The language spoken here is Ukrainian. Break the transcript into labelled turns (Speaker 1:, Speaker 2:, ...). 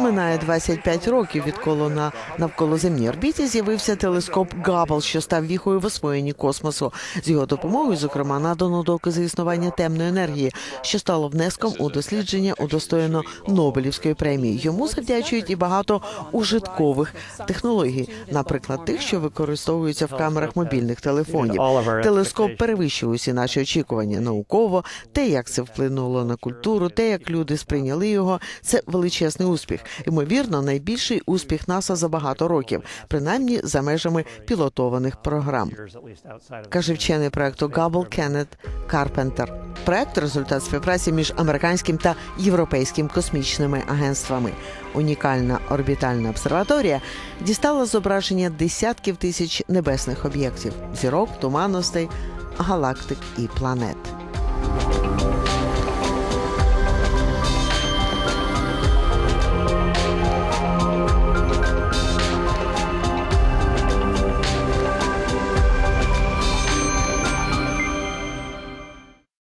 Speaker 1: Минає 25 років, відколи на навколоземній орбіті з'явився телескоп Габл, що став віхою в освоєнні космосу. З його допомогою, зокрема, надано докази існування темної енергії, що стало внеском у дослідження, удостоєно Нобелівської премії. Йому завдячують і багато ужиткових технологій, наприклад, тих, що використовуються в камерах мобільних телефонів. Телескоп перевищує усі наші очікування науково, те, як це вплинуло на культуру, те, як люди сприйняли його, це величезний успіх. Ймовірно, найбільший успіх НАСА за багато років, принаймні за межами пілотованих програм. Каже вчений проекту Габл Кеннет Карпентер. Проект результат співпраці між американським та європейським космічними агентствами. Унікальна орбітальна обсерваторія дістала зображення десятків тисяч небесних об'єктів, зірок, туманностей, галактик і планет.